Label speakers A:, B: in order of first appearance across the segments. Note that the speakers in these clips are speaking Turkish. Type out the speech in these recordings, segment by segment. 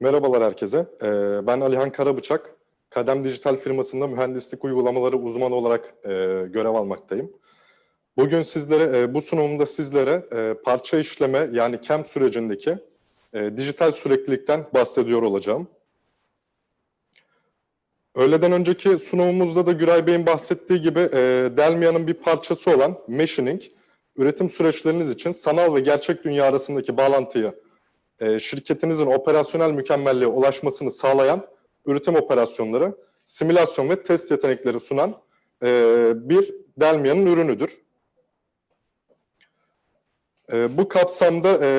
A: Merhabalar herkese. Ee, Ben Alihan Karabıçak. Kadem Dijital firmasında mühendislik uygulamaları uzmanı olarak e, görev almaktayım. Bugün sizlere, e, bu sunumumda sizlere e, parça işleme yani CAM sürecindeki dijital süreklilikten bahsediyor olacağım. Öğleden önceki sunumumuzda da Güray Bey'in bahsettiği gibi Delmia'nın bir parçası olan machining, üretim süreçleriniz için sanal ve gerçek dünya arasındaki bağlantıyı e, şirketinizin operasyonel mükemmelliğe ulaşmasını sağlayan üretim operasyonları, simülasyon ve test yetenekleri sunan e, bir Delmia'nın ürünüdür. E, bu kapsamda e,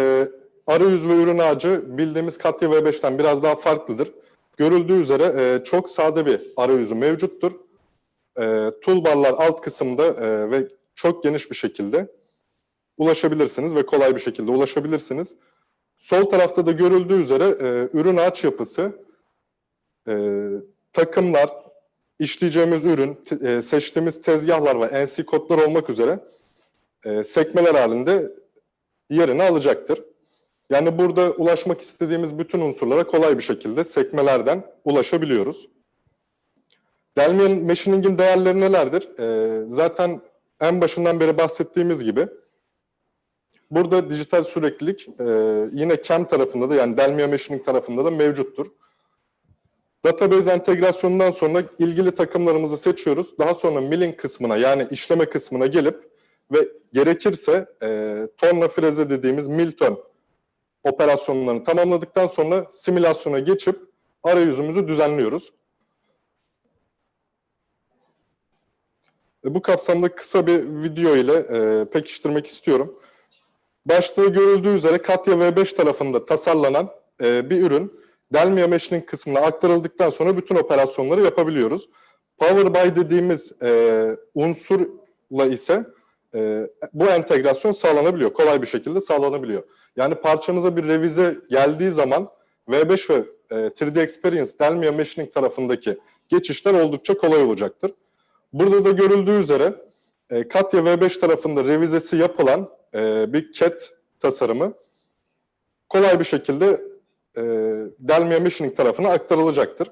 A: arayüz ve ürün ağacı bildiğimiz Katya V5'ten biraz daha farklıdır. Görüldüğü üzere e, çok sade bir arayüzü mevcuttur. E, toolbarlar alt kısımda e, ve çok geniş bir şekilde ulaşabilirsiniz ve kolay bir şekilde ulaşabilirsiniz. Sol tarafta da görüldüğü üzere e, ürün ağaç yapısı, e, takımlar, işleyeceğimiz ürün, e, seçtiğimiz tezgahlar ve NC kodlar olmak üzere e, sekmeler halinde yerini alacaktır. Yani burada ulaşmak istediğimiz bütün unsurlara kolay bir şekilde sekmelerden ulaşabiliyoruz. Delmian Machining'in değerleri nelerdir? E, zaten en başından beri bahsettiğimiz gibi Burada dijital süreklilik e, yine CAM tarafında da yani Delmia Machining tarafında da mevcuttur. Database entegrasyonundan sonra ilgili takımlarımızı seçiyoruz. Daha sonra milling kısmına yani işleme kısmına gelip ve gerekirse e, torna freze dediğimiz Milton operasyonlarını tamamladıktan sonra simülasyona geçip arayüzümüzü düzenliyoruz. E, bu kapsamda kısa bir video ile e, pekiştirmek istiyorum. Başta görüldüğü üzere Katya V5 tarafında tasarlanan e, bir ürün Delmia Machining kısmına aktarıldıktan sonra bütün operasyonları yapabiliyoruz. Power by dediğimiz e, unsurla ise e, bu entegrasyon sağlanabiliyor. Kolay bir şekilde sağlanabiliyor. Yani parçanıza bir revize geldiği zaman V5 ve e, 3D Experience Delmia Machining tarafındaki geçişler oldukça kolay olacaktır. Burada da görüldüğü üzere e, Katya V5 tarafında revizesi yapılan e, bir CAT tasarımı kolay bir şekilde e, Delmia Machining tarafına aktarılacaktır.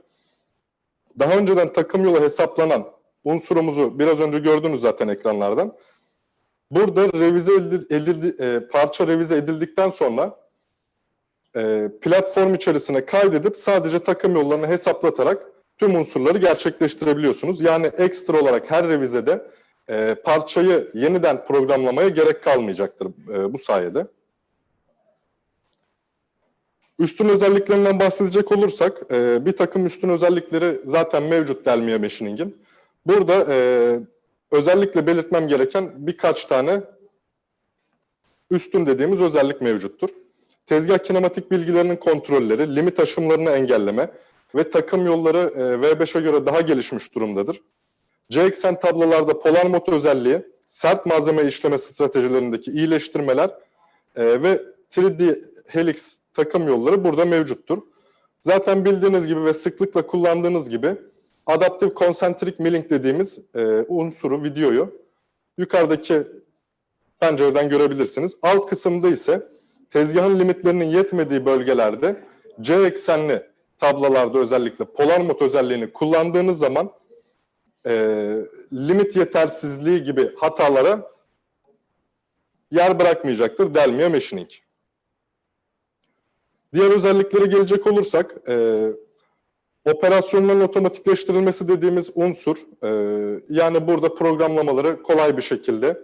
A: Daha önceden takım yolu hesaplanan unsurumuzu biraz önce gördünüz zaten ekranlardan. Burada revize edildi, edildi- e, parça revize edildikten sonra e, platform içerisine kaydedip sadece takım yollarını hesaplatarak tüm unsurları gerçekleştirebiliyorsunuz. Yani ekstra olarak her revizede e, parçayı yeniden programlamaya gerek kalmayacaktır e, bu sayede. Üstün özelliklerinden bahsedecek olursak, e, bir takım üstün özellikleri zaten mevcut Delmia Machining'in. Burada e, özellikle belirtmem gereken birkaç tane üstün dediğimiz özellik mevcuttur. Tezgah kinematik bilgilerinin kontrolleri, limit aşımlarını engelleme ve takım yolları e, V5'e göre daha gelişmiş durumdadır. C-eksen tablolarda polar mod özelliği, sert malzeme işleme stratejilerindeki iyileştirmeler e, ve 3D Helix takım yolları burada mevcuttur. Zaten bildiğiniz gibi ve sıklıkla kullandığınız gibi adaptif konsentrik milling dediğimiz e, unsuru, videoyu yukarıdaki pencereden görebilirsiniz. Alt kısımda ise tezgahın limitlerinin yetmediği bölgelerde C eksenli tablolarda özellikle polar mod özelliğini kullandığınız zaman e, limit yetersizliği gibi hatalara yer bırakmayacaktır Delmia Machining. Diğer özelliklere gelecek olursak, e, operasyonların otomatikleştirilmesi dediğimiz unsur, e, yani burada programlamaları kolay bir şekilde,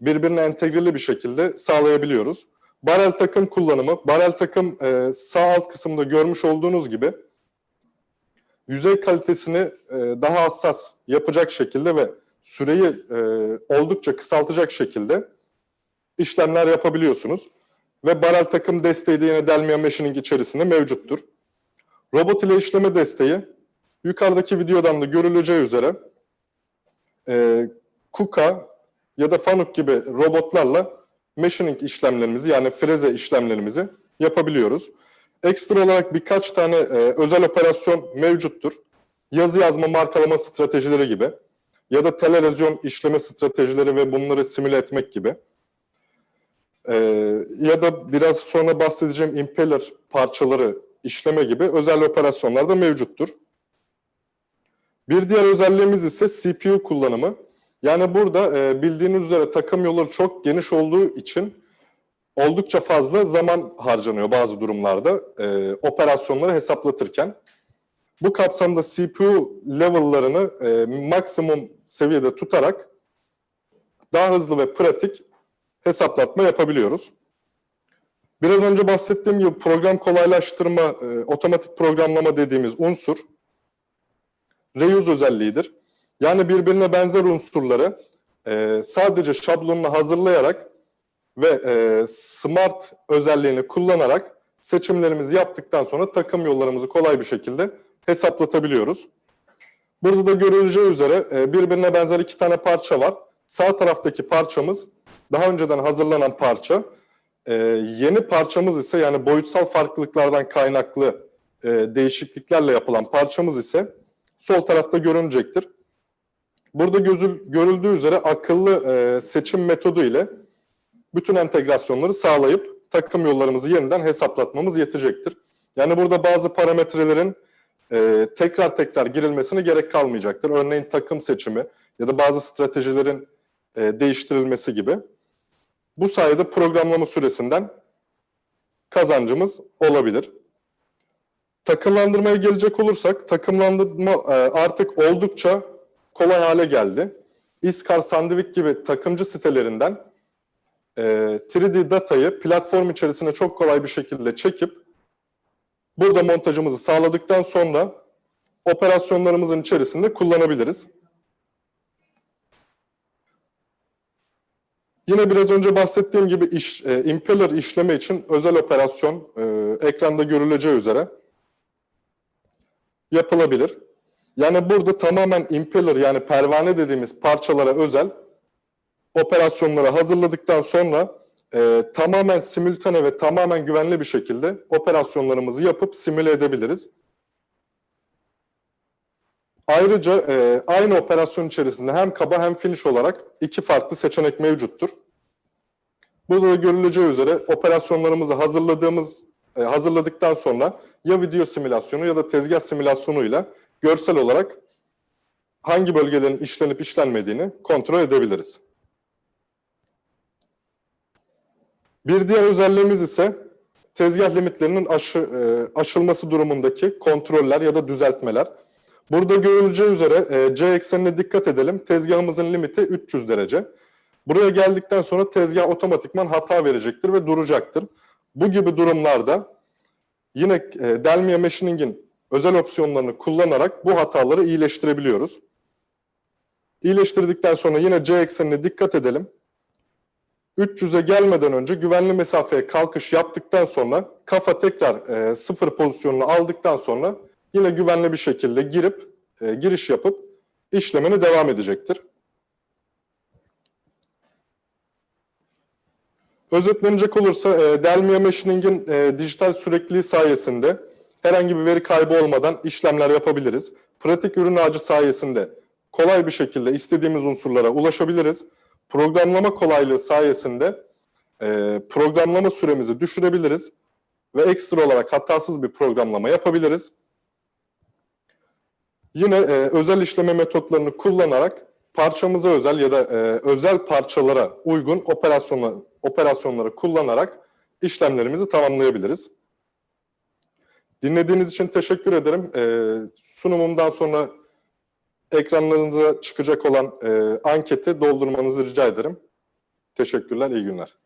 A: birbirine entegreli bir şekilde sağlayabiliyoruz. Barel takım kullanımı, barel takım e, sağ alt kısımda görmüş olduğunuz gibi, yüzey kalitesini e, daha hassas yapacak şekilde ve süreyi e, oldukça kısaltacak şekilde işlemler yapabiliyorsunuz. Ve barel takım desteği de yine Delmia Machining içerisinde mevcuttur. Robot ile işleme desteği yukarıdaki videodan da görüleceği üzere e, KUKA ya da Fanuc gibi robotlarla machining işlemlerimizi yani freze işlemlerimizi yapabiliyoruz. Ekstra olarak birkaç tane e, özel operasyon mevcuttur. Yazı yazma markalama stratejileri gibi ya da telerezyon işleme stratejileri ve bunları simüle etmek gibi. E, ya da biraz sonra bahsedeceğim impeller parçaları işleme gibi özel operasyonlar da mevcuttur. Bir diğer özelliğimiz ise CPU kullanımı. Yani burada e, bildiğiniz üzere takım yolları çok geniş olduğu için oldukça fazla zaman harcanıyor bazı durumlarda e, operasyonları hesaplatırken. Bu kapsamda CPU level'larını e, maksimum seviyede tutarak daha hızlı ve pratik hesaplatma yapabiliyoruz. Biraz önce bahsettiğim gibi program kolaylaştırma, e, otomatik programlama dediğimiz unsur reuse özelliğidir. Yani birbirine benzer unsurları e, sadece şablonunu hazırlayarak ve e, smart özelliğini kullanarak seçimlerimizi yaptıktan sonra takım yollarımızı kolay bir şekilde hesaplatabiliyoruz. Burada da görüleceği üzere e, birbirine benzer iki tane parça var. Sağ taraftaki parçamız daha önceden hazırlanan parça. E, yeni parçamız ise yani boyutsal farklılıklardan kaynaklı e, değişikliklerle yapılan parçamız ise sol tarafta görünecektir. Burada gözül, görüldüğü üzere akıllı e, seçim metodu ile bütün entegrasyonları sağlayıp takım yollarımızı yeniden hesaplatmamız yetecektir. Yani burada bazı parametrelerin e, tekrar tekrar girilmesine gerek kalmayacaktır. Örneğin takım seçimi ya da bazı stratejilerin e, değiştirilmesi gibi. Bu sayede programlama süresinden kazancımız olabilir. Takımlandırmaya gelecek olursak, takımlandırma e, artık oldukça kolay hale geldi. Iskar, Sandvik gibi takımcı sitelerinden e, 3D datayı platform içerisine çok kolay bir şekilde çekip burada montajımızı sağladıktan sonra operasyonlarımızın içerisinde kullanabiliriz. Yine biraz önce bahsettiğim gibi iş, e, impeller işleme için özel operasyon e, ekranda görüleceği üzere yapılabilir. Yani burada tamamen impeller yani pervane dediğimiz parçalara özel operasyonları hazırladıktan sonra e, tamamen simültane ve tamamen güvenli bir şekilde operasyonlarımızı yapıp simüle edebiliriz. Ayrıca e, aynı operasyon içerisinde hem kaba hem finish olarak iki farklı seçenek mevcuttur. Burada da görüleceği üzere operasyonlarımızı hazırladığımız e, hazırladıktan sonra ya video simülasyonu ya da tezgah simülasyonuyla görsel olarak hangi bölgelerin işlenip işlenmediğini kontrol edebiliriz. Bir diğer özelliğimiz ise tezgah limitlerinin aşı, e, aşılması durumundaki kontroller ya da düzeltmeler. Burada görüleceği üzere e, C eksenine dikkat edelim. Tezgahımızın limiti 300 derece. Buraya geldikten sonra tezgah otomatikman hata verecektir ve duracaktır. Bu gibi durumlarda yine e, Delmia Machining'in özel opsiyonlarını kullanarak bu hataları iyileştirebiliyoruz. İyileştirdikten sonra yine C eksenine dikkat edelim. 300'e gelmeden önce güvenli mesafeye kalkış yaptıktan sonra kafa tekrar e, sıfır pozisyonunu aldıktan sonra yine güvenli bir şekilde girip e, giriş yapıp işlemini devam edecektir. Özetlenecek olursa e, Delmia Machining'in e, dijital sürekliliği sayesinde herhangi bir veri kaybı olmadan işlemler yapabiliriz. Pratik ürün ağacı sayesinde kolay bir şekilde istediğimiz unsurlara ulaşabiliriz. Programlama kolaylığı sayesinde e, programlama süremizi düşürebiliriz ve ekstra olarak hatasız bir programlama yapabiliriz. Yine e, özel işleme metotlarını kullanarak parçamıza özel ya da e, özel parçalara uygun operasyonları, operasyonları kullanarak işlemlerimizi tamamlayabiliriz. Dinlediğiniz için teşekkür ederim. E, sunumumdan sonra ekranlarınıza çıkacak olan e, anketi doldurmanızı rica ederim. Teşekkürler, iyi günler.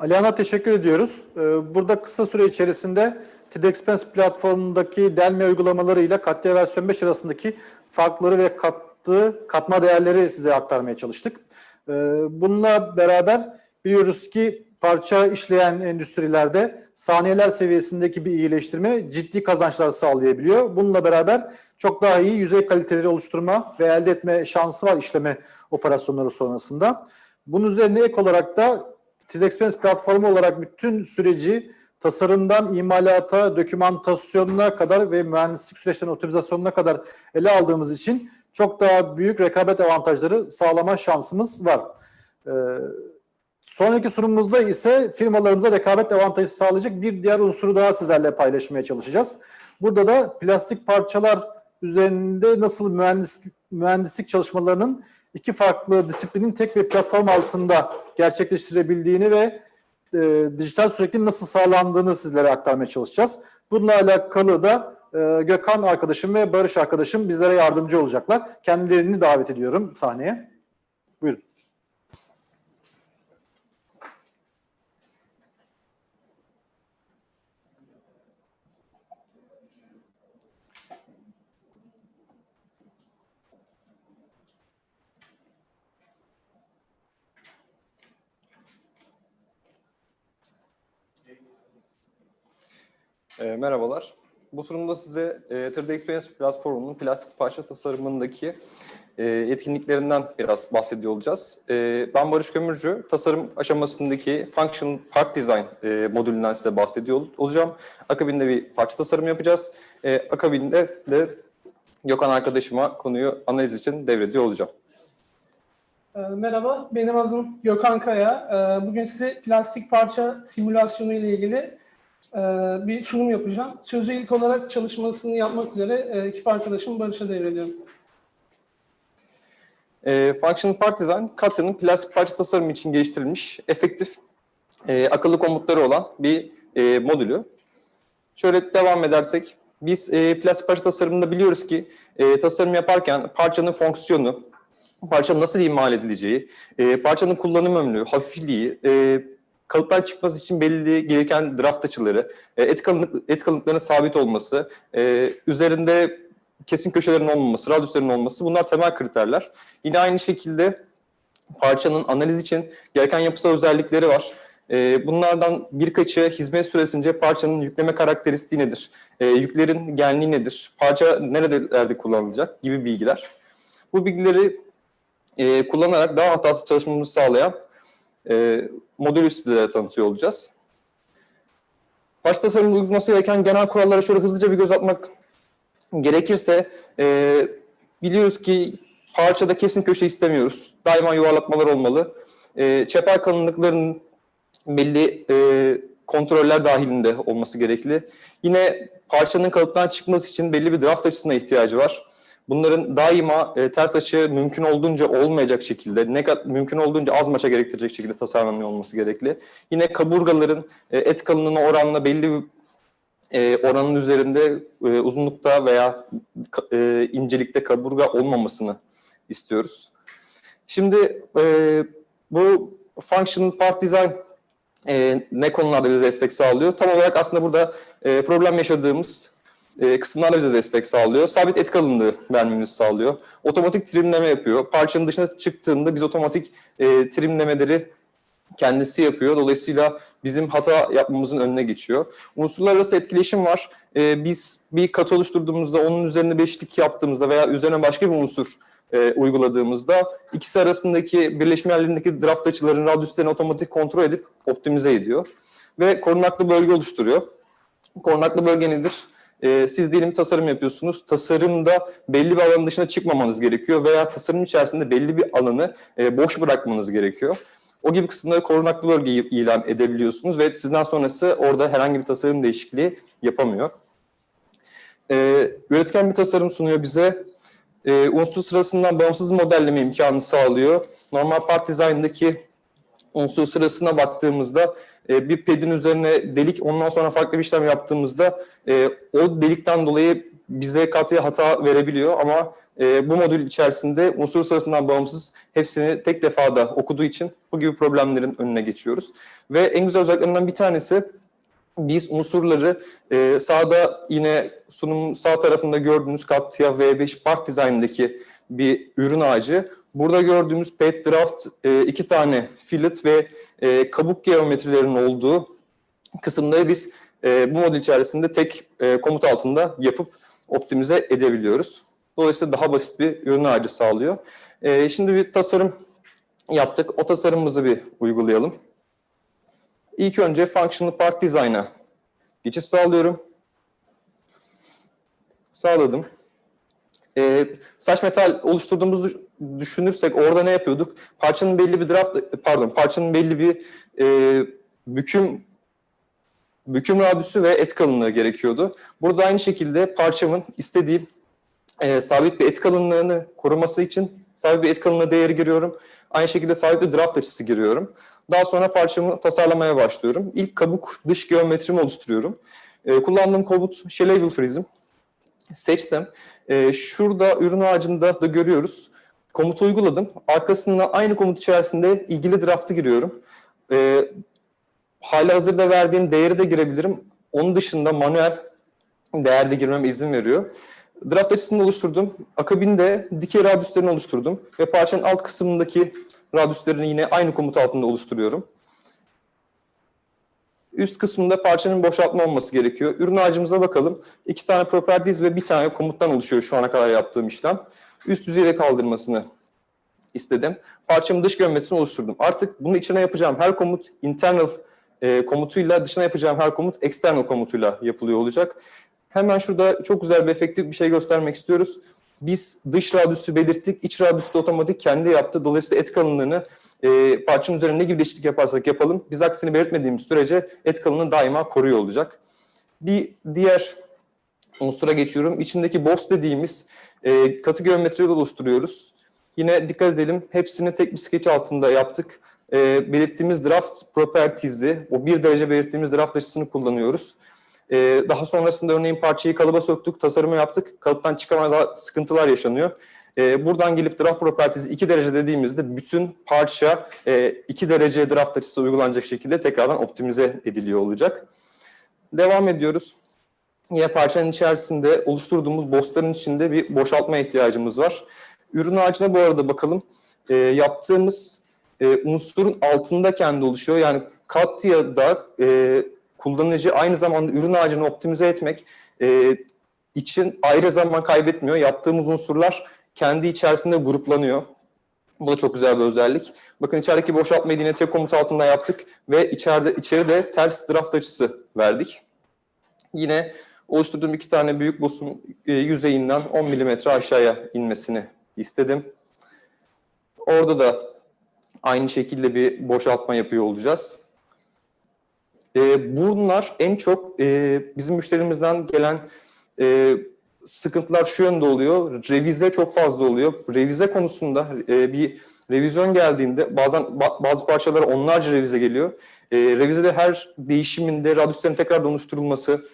B: Alihan'a teşekkür ediyoruz. Ee, Burada kısa süre içerisinde TEDxpense platformundaki delme uygulamaları ile Katya versiyon 5 arasındaki farkları ve kattığı katma değerleri size aktarmaya çalıştık. Ee, Bununla beraber biliyoruz ki parça işleyen endüstrilerde saniyeler seviyesindeki bir iyileştirme ciddi kazançlar sağlayabiliyor. Bununla beraber çok daha iyi yüzey kaliteleri oluşturma ve elde etme şansı var işleme operasyonları sonrasında. Bunun üzerine ek olarak da TIDEXPENS platformu olarak bütün süreci tasarımdan imalata, dokümantasyonuna kadar ve mühendislik süreçlerinin optimizasyonuna kadar ele aldığımız için çok daha büyük rekabet avantajları sağlama şansımız var. Ee, sonraki sunumumuzda ise firmalarımıza rekabet avantajı sağlayacak bir diğer unsuru daha sizlerle paylaşmaya çalışacağız. Burada da plastik parçalar üzerinde nasıl mühendislik, mühendislik çalışmalarının iki farklı disiplinin tek bir platform altında gerçekleştirebildiğini ve e, dijital sürekliliğin nasıl sağlandığını sizlere aktarmaya çalışacağız. Bununla alakalı da e, Gökhan arkadaşım ve Barış arkadaşım bizlere yardımcı olacaklar. Kendilerini davet ediyorum sahneye.
C: E, merhabalar. Bu sunumda size e, 3D Experience platformunun plastik parça tasarımındaki e, yetkinliklerinden biraz bahsediyor olacağız. E, ben Barış Kömürcü, tasarım aşamasındaki Function Part Design e, modülünden size bahsediyor ol- olacağım. Akabinde bir parça tasarım yapacağız. E, akabinde de Gökhan arkadaşıma konuyu analiz için devrediyor olacağım.
D: Ee, Merhaba, benim adım Gökhan Kaya. Ee, Bugün size plastik parça simülasyonu ile ilgili bir sunum yapacağım. Sözü ilk olarak çalışmasını yapmak üzere e, ekip arkadaşım Barış'a devrediyorum.
C: E, Function Part Katya'nın plastik parça tasarımı için geliştirilmiş, efektif, e, akıllı komutları olan bir e, modülü. Şöyle devam edersek, biz e, plastik parça tasarımında biliyoruz ki e, tasarım yaparken parçanın fonksiyonu, parçanın nasıl imal edileceği, e, parçanın kullanım ömrü, hafifliği, e, kalıptan çıkması için belli gereken draft açıları, e, et, kalınlık, et kalınlıklarının sabit olması, e, üzerinde kesin köşelerin olmaması, radyüslerin olması bunlar temel kriterler. Yine aynı şekilde parçanın analiz için gereken yapısal özellikleri var. Ee, bunlardan birkaçı hizmet süresince parçanın yükleme karakteristiği nedir? Ee, yüklerin genliği nedir? Parça nerelerde kullanılacak gibi bilgiler. Bu bilgileri e, kullanarak daha hatasız çalışmamızı sağlayan e, modülü sizlere tanıtıyor olacağız. Parça tasarımında uygulanması gereken genel kurallara şöyle hızlıca bir göz atmak gerekirse e, biliyoruz ki parçada kesin köşe istemiyoruz. Daima yuvarlatmalar olmalı. E, çeper kalınlıklarının belli e, kontroller dahilinde olması gerekli. Yine parçanın kalıptan çıkması için belli bir draft açısına ihtiyacı var. Bunların daima e, ters açı mümkün olduğunca olmayacak şekilde, ne kadar mümkün olduğunca az maça gerektirecek şekilde tasarlanıyor olması gerekli. Yine kaburgaların e, et kalınlığına oranla belli bir e, oranın üzerinde e, uzunlukta veya e, incelikte kaburga olmamasını istiyoruz. Şimdi e, bu Function Part Design e, ne konularda bize destek sağlıyor? Tam olarak aslında burada e, problem yaşadığımız e, kısımlarda bize destek sağlıyor. Sabit et kalınlığı vermemizi sağlıyor. Otomatik trimleme yapıyor. Parçanın dışına çıktığında biz otomatik e, trimlemeleri kendisi yapıyor. Dolayısıyla bizim hata yapmamızın önüne geçiyor. Unsurlar etkileşim var. Ee, biz bir kat oluşturduğumuzda onun üzerine beşlik yaptığımızda veya üzerine başka bir unsur e, uyguladığımızda ikisi arasındaki birleşme yerlerindeki draft açıların radyüslerini otomatik kontrol edip optimize ediyor. Ve korunaklı bölge oluşturuyor. Korunaklı bölge nedir? Ee, siz diyelim tasarım yapıyorsunuz. Tasarımda belli bir alanın dışına çıkmamanız gerekiyor veya tasarım içerisinde belli bir alanı e, boş bırakmanız gerekiyor. O gibi kısımları korunaklı bölge ilan edebiliyorsunuz ve sizden sonrası orada herhangi bir tasarım değişikliği yapamıyor. Ee, üretken bir tasarım sunuyor bize. Ee, unsur sırasından bağımsız modelleme imkanı sağlıyor. Normal part design'daki unsur sırasına baktığımızda e, bir pedin üzerine delik ondan sonra farklı bir işlem yaptığımızda e, o delikten dolayı bize katıya hata verebiliyor ama e, bu modül içerisinde unsur sırasından bağımsız hepsini tek defada okuduğu için bu gibi problemlerin önüne geçiyoruz. Ve en güzel özelliklerinden bir tanesi biz unsurları e, sağda yine sunum sağ tarafında gördüğünüz Katya V5 Part Design'daki bir ürün ağacı. Burada gördüğümüz Pet Draft e, iki tane fillet ve e, kabuk geometrilerinin olduğu kısımları biz e, bu modül içerisinde tek e, komut altında yapıp optimize edebiliyoruz. Dolayısıyla daha basit bir ürün ağacı sağlıyor. E, şimdi bir tasarım yaptık. O tasarımımızı bir uygulayalım. İlk önce Functional Part Design'a geçiş sağlıyorum. Sağladım. Ee, saç metal oluşturduğumuzu düş- düşünürsek orada ne yapıyorduk? Parçanın belli bir draft, pardon, parçanın belli bir e, büküm büküm radyüsü ve et kalınlığı gerekiyordu. Burada aynı şekilde parçamın istediğim e, sabit bir et kalınlığını koruması için sabit bir et kalınlığı değeri giriyorum. Aynı şekilde sabit bir draft açısı giriyorum. Daha sonra parçamı tasarlamaya başlıyorum. İlk kabuk dış geometrimi oluşturuyorum. E, kullandığım komut Shalable Prism. Seçtim. E, şurada ürün ağacında da görüyoruz. Komutu uyguladım. Arkasında aynı komut içerisinde ilgili draftı giriyorum. E, hala hazırda verdiğim değeri de girebilirim. Onun dışında manuel değerde girmeme izin veriyor. Draft açısını oluşturdum. Akabinde dikey radyüslerini oluşturdum. Ve parçanın alt kısmındaki radyüslerini yine aynı komut altında oluşturuyorum. Üst kısmında parçanın boşaltma olması gerekiyor. Ürün ağacımıza bakalım. İki tane properties ve bir tane komuttan oluşuyor şu ana kadar yaptığım işlem. Üst düzeyde kaldırmasını istedim. Parçamın dış geometrisini oluşturdum. Artık bunun içine yapacağım her komut internal e, komutuyla, dışına yapacağım her komut external komutuyla yapılıyor olacak. Hemen şurada çok güzel bir efektif bir şey göstermek istiyoruz. Biz dış radyüsü belirttik, iç radyüsü de otomatik kendi yaptı. Dolayısıyla et kalınlığını e, parçanın üzerine ne gibi değişiklik yaparsak yapalım, biz aksini belirtmediğimiz sürece et kalınlığını daima koruyor olacak. Bir diğer unsura geçiyorum. İçindeki box dediğimiz e, katı geometriyi oluşturuyoruz. Yine dikkat edelim, hepsini tek bir sketch altında yaptık. E, belirttiğimiz draft properties'i, o bir derece belirttiğimiz draft açısını kullanıyoruz. Ee, daha sonrasında örneğin parçayı kalıba söktük, tasarımı yaptık. Kalıptan çıkamada sıkıntılar yaşanıyor. Ee, buradan gelip draft properties 2 derece dediğimizde bütün parça 2 derece draft açısı uygulanacak şekilde tekrardan optimize ediliyor olacak. Devam ediyoruz. Yine parçanın içerisinde oluşturduğumuz bossların içinde bir boşaltma ihtiyacımız var. Ürün ağacına bu arada bakalım. Ee, yaptığımız e, unsurun altında kendi oluşuyor. Yani Katya'da e, kullanıcı aynı zamanda ürün ağacını optimize etmek e, için ayrı zaman kaybetmiyor. Yaptığımız unsurlar kendi içerisinde gruplanıyor. Bu da çok güzel bir özellik. Bakın içerideki boşaltmayı yine tek komut altında yaptık ve içeride içeride ters draft açısı verdik. Yine oluşturduğum iki tane büyük boss'un e, yüzeyinden 10 mm aşağıya inmesini istedim. Orada da aynı şekilde bir boşaltma yapıyor olacağız. E, bunlar en çok e, bizim müşterimizden gelen sıkıntılar şu yönde oluyor. Revize çok fazla oluyor. Revize konusunda bir revizyon geldiğinde bazen ba- bazı parçalara onlarca revize geliyor. E, revizede her değişiminde radyüslerin tekrar oluşturulması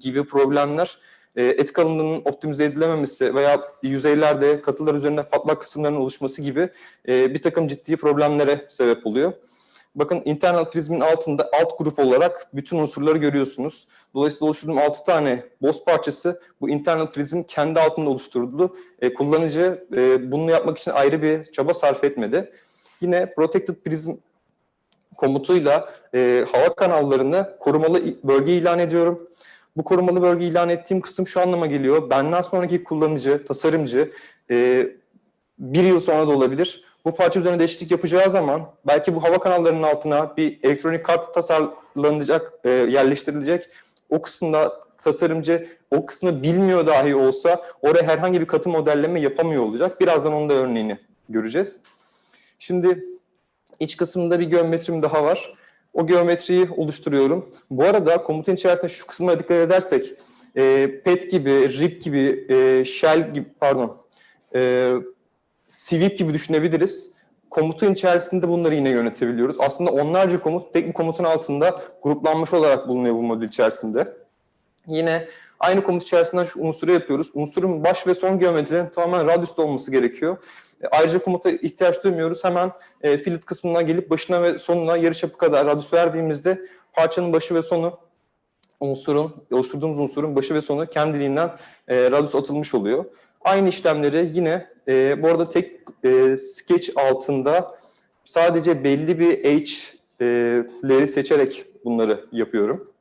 C: gibi problemler e, et kalınlığının optimize edilememesi veya yüzeylerde katılar üzerinde patlak kısımlarının oluşması gibi e, bir takım ciddi problemlere sebep oluyor. Bakın internal prizmin altında alt grup olarak bütün unsurları görüyorsunuz. Dolayısıyla oluşturduğum 6 tane boss parçası bu internal prizmin kendi altında oluşturuldu. E, kullanıcı e, bunu yapmak için ayrı bir çaba sarf etmedi. Yine protected prism komutuyla e, hava kanallarını korumalı bölge ilan ediyorum. Bu korumalı bölge ilan ettiğim kısım şu anlama geliyor. Benden sonraki kullanıcı, tasarımcı e, bir yıl sonra da olabilir. Bu parça üzerine değişiklik yapacağı zaman belki bu hava kanallarının altına bir elektronik kart tasarlanacak, e, yerleştirilecek. O kısımda tasarımcı o kısmı bilmiyor dahi olsa oraya herhangi bir katı modelleme yapamıyor olacak. Birazdan onun da örneğini göreceğiz. Şimdi iç kısmında bir geometrim daha var. O geometriyi oluşturuyorum. Bu arada komutun içerisinde şu kısmına dikkat edersek e, pet gibi, rip gibi, e, shell gibi pardon e, sweep gibi düşünebiliriz. Komutun içerisinde bunları yine yönetebiliyoruz. Aslında onlarca komut tek bir komutun altında gruplanmış olarak bulunuyor bu modül içerisinde. Yine aynı komut içerisinden şu unsuru yapıyoruz. Unsurun baş ve son geometrilerinin tamamen radyüste olması gerekiyor. E, Ayrıca komuta ihtiyaç duymuyoruz. Hemen e, fillet kısmına gelip başına ve sonuna yarıçapı kadar radyüs verdiğimizde parçanın başı ve sonu unsurun, oluşturduğumuz unsurun başı ve sonu kendiliğinden e, radius atılmış oluyor. Aynı işlemleri yine e, bu arada tek e, sketch altında sadece belli bir H'leri seçerek bunları yapıyorum.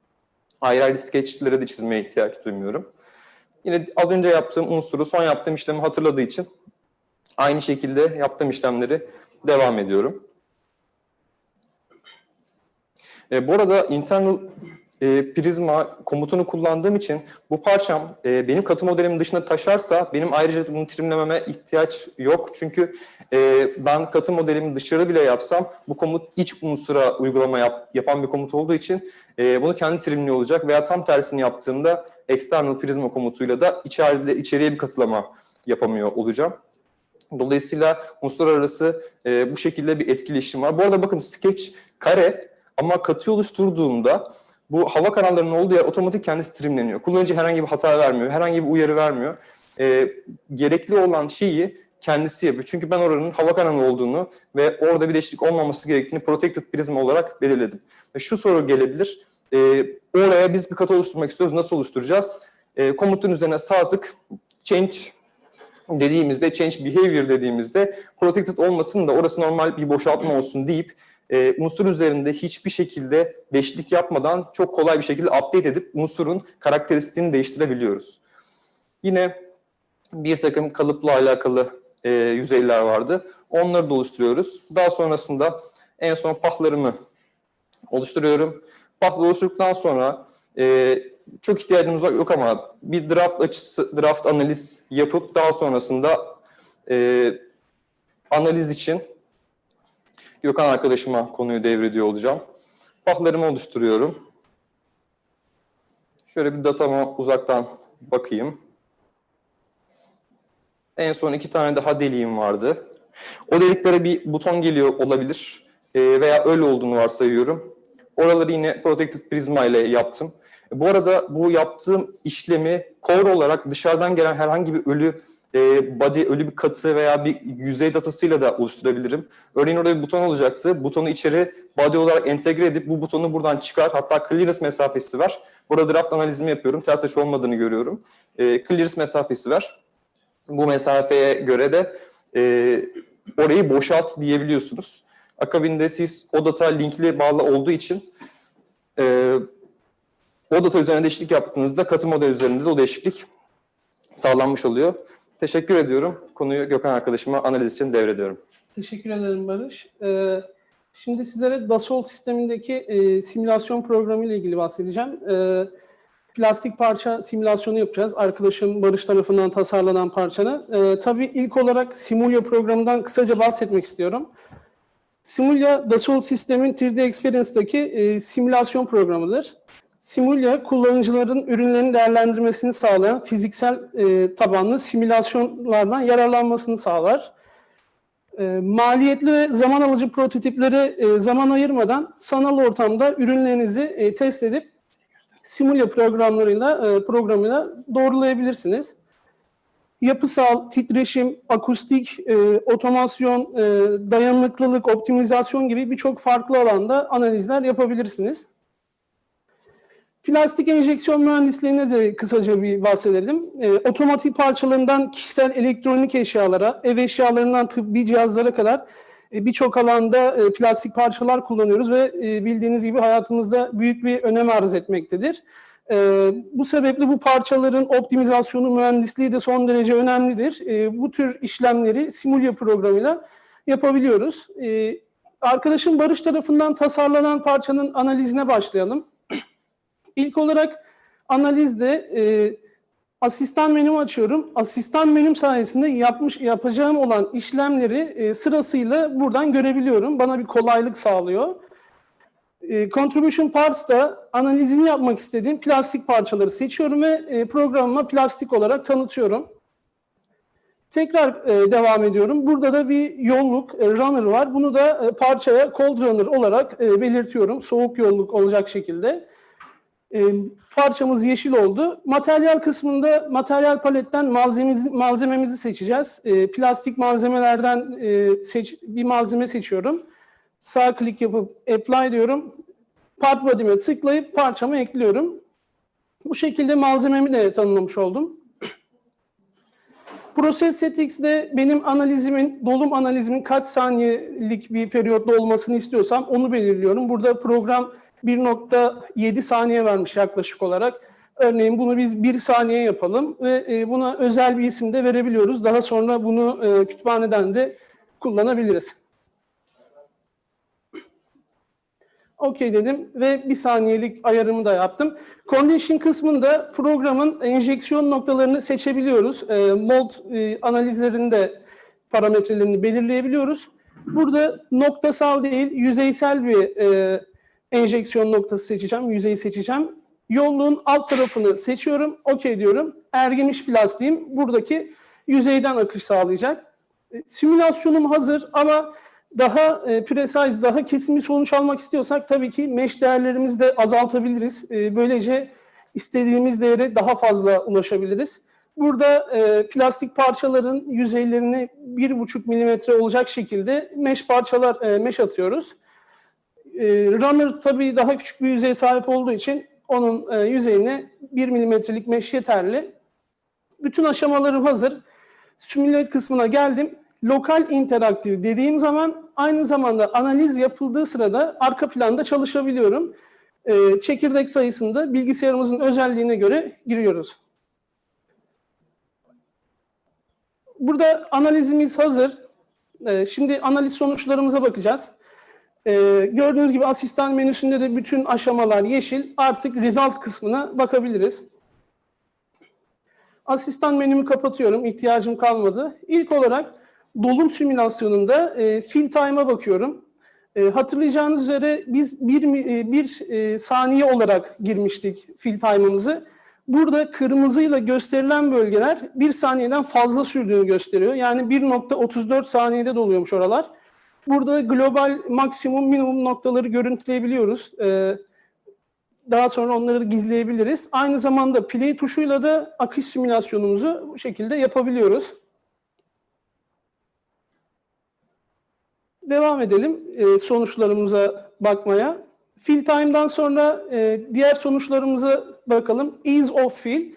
C: Ayrı ayrı sketchlere de çizmeye ihtiyaç duymuyorum. Yine az önce yaptığım unsuru son yaptığım işlemi hatırladığı için aynı şekilde yaptığım işlemleri devam ediyorum. E, bu arada internal e, prizma komutunu kullandığım için bu parçam e, benim katı modelimin dışına taşarsa benim ayrıca bunu trimlememe ihtiyaç yok. Çünkü e, ben katı modelimi dışarı bile yapsam bu komut iç unsura uygulama yap- yapan bir komut olduğu için e, bunu kendi trimliyor olacak veya tam tersini yaptığımda external prizma komutuyla da içeride içeriye bir katılama yapamıyor olacağım. Dolayısıyla unsur arası e, bu şekilde bir etkileşim var. Bu arada bakın sketch kare ama katı oluşturduğumda bu hava kanallarının olduğu yer otomatik kendisi trimleniyor. Kullanıcı herhangi bir hata vermiyor, herhangi bir uyarı vermiyor. E, gerekli olan şeyi kendisi yapıyor. Çünkü ben oranın hava kanalı olduğunu ve orada bir değişiklik olmaması gerektiğini protected prism olarak belirledim. Ve şu soru gelebilir. E, oraya biz bir katı oluşturmak istiyoruz. Nasıl oluşturacağız? E, komutun üzerine sağ tık change dediğimizde, change behavior dediğimizde protected olmasın da orası normal bir boşaltma olsun deyip e, unsur üzerinde hiçbir şekilde değişiklik yapmadan çok kolay bir şekilde update edip unsurun karakteristiğini değiştirebiliyoruz. Yine bir takım kalıpla alakalı e, yüzeyler vardı. Onları da oluşturuyoruz. Daha sonrasında en son pahlarımı oluşturuyorum. Pahla oluşturduktan sonra e, çok ihtiyacımız yok ama bir draft açısı, draft analiz yapıp daha sonrasında e, analiz için Gökhan arkadaşıma konuyu devrediyor olacağım. Pahlarımı oluşturuyorum. Şöyle bir datama uzaktan bakayım. En son iki tane daha deliğim vardı. O deliklere bir buton geliyor olabilir Ee, veya öyle olduğunu varsayıyorum. Oraları yine Protected Prisma ile yaptım. Bu arada bu yaptığım işlemi core olarak dışarıdan gelen herhangi bir ölü e, body, ölü bir katı veya bir yüzey datasıyla da oluşturabilirim. Örneğin orada bir buton olacaktı. Butonu içeri body olarak entegre edip bu butonu buradan çıkar. Hatta clearance mesafesi var. Burada draft analizimi yapıyorum. Ters açı olmadığını görüyorum. E, clearance mesafesi var. Bu mesafeye göre de e, orayı boşalt diyebiliyorsunuz. Akabinde siz o data linkli bağlı olduğu için e, o data üzerine değişiklik yaptığınızda katı model üzerinde de o değişiklik sağlanmış oluyor. Teşekkür ediyorum. Konuyu Gökhan arkadaşıma analiz için devrediyorum.
D: Teşekkür ederim Barış. Ee, şimdi sizlere Dassault sistemindeki e, simülasyon programı ile ilgili bahsedeceğim. Ee, plastik parça simülasyonu yapacağız. Arkadaşım Barış tarafından tasarlanan parçanı. Ee, tabii ilk olarak Simulya programından kısaca bahsetmek istiyorum. Simulya, Dassault sistemin 3D Experience'daki e, simülasyon programıdır. Simulya, kullanıcıların ürünlerin değerlendirmesini sağlayan fiziksel e, tabanlı simülasyonlardan yararlanmasını sağlar. E, maliyetli ve zaman alıcı prototiplere e, zaman ayırmadan sanal ortamda ürünlerinizi e, test edip simulya programlarıyla e, programıyla doğrulayabilirsiniz. Yapısal, titreşim, akustik, e, otomasyon, e, dayanıklılık, optimizasyon gibi birçok farklı alanda analizler yapabilirsiniz. Plastik enjeksiyon mühendisliğine de kısaca bir bahsedelim. E, otomatik parçalarından kişisel elektronik eşyalara, ev eşyalarından tıbbi cihazlara kadar e, birçok alanda e, plastik parçalar kullanıyoruz ve e, bildiğiniz gibi hayatımızda büyük bir önem arz etmektedir. E, bu sebeple bu parçaların optimizasyonu, mühendisliği de son derece önemlidir. E, bu tür işlemleri Simulya programıyla yapabiliyoruz. E, arkadaşım Barış tarafından tasarlanan parçanın analizine başlayalım. İlk olarak analizde e, asistan menümü açıyorum. Asistan menüm sayesinde yapmış yapacağım olan işlemleri e, sırasıyla buradan görebiliyorum. Bana bir kolaylık sağlıyor. E, Contribution Parts'ta analizini yapmak istediğim plastik parçaları seçiyorum ve e, programıma plastik olarak tanıtıyorum. Tekrar e, devam ediyorum. Burada da bir yolluk, e, runner var. Bunu da e, parçaya cold runner olarak e, belirtiyorum. Soğuk yolluk olacak şekilde. E, parçamız yeşil oldu. Materyal kısmında materyal paletten malzememizi, malzememizi seçeceğiz. E, plastik malzemelerden e, seç, bir malzeme seçiyorum. Sağ klik yapıp apply diyorum. Part body'me tıklayıp parçamı ekliyorum. Bu şekilde malzememi de tanımlamış oldum. Process Setics'de benim analizimin, dolum analizimin kaç saniyelik bir periyotta olmasını istiyorsam onu belirliyorum. Burada program 1.7 saniye vermiş yaklaşık olarak. Örneğin bunu biz 1 saniye yapalım ve e, buna özel bir isim de verebiliyoruz. Daha sonra bunu e, kütüphaneden de kullanabiliriz. Okey dedim ve bir saniyelik ayarımı da yaptım. Condition kısmında programın enjeksiyon noktalarını seçebiliyoruz. E, mold e, analizlerinde parametrelerini belirleyebiliyoruz. Burada noktasal değil, yüzeysel bir e, enjeksiyon noktası seçeceğim, yüzeyi seçeceğim. Yolluğun alt tarafını seçiyorum, okey diyorum. Ergimiş plastiğim buradaki yüzeyden akış sağlayacak. E, Simülasyonum hazır ama daha e, precise, daha kesin bir sonuç almak istiyorsak tabii ki mesh değerlerimizi de azaltabiliriz. E, böylece istediğimiz değere daha fazla ulaşabiliriz. Burada e, plastik parçaların yüzeylerini 1,5 milimetre olacak şekilde mesh parçalar, e, mesh atıyoruz. E, runner tabii daha küçük bir yüzeye sahip olduğu için onun e, yüzeyine 1 milimetrelik mesh yeterli. Bütün aşamalarım hazır. Simulate kısmına geldim. Lokal interaktif dediğim zaman aynı zamanda analiz yapıldığı sırada arka planda çalışabiliyorum. Ee, çekirdek sayısında bilgisayarımızın özelliğine göre giriyoruz. Burada analizimiz hazır. Ee, şimdi analiz sonuçlarımıza bakacağız. Ee, gördüğünüz gibi asistan menüsünde de bütün aşamalar yeşil. Artık result kısmına bakabiliriz. Asistan menümü kapatıyorum. ihtiyacım kalmadı. İlk olarak dolum simülasyonunda e, fill time'a bakıyorum. E, hatırlayacağınız üzere biz bir, e, bir e, saniye olarak girmiştik fill time'ımızı. Burada kırmızıyla gösterilen bölgeler bir saniyeden fazla sürdüğünü gösteriyor. Yani 1.34 saniyede doluyormuş oralar. Burada global maksimum minimum noktaları görüntüleyebiliyoruz. E, daha sonra onları gizleyebiliriz. Aynı zamanda play tuşuyla da akış simülasyonumuzu bu şekilde yapabiliyoruz. Devam edelim e, sonuçlarımıza bakmaya. Fill time'dan sonra e, diğer sonuçlarımıza bakalım. Ease of fill.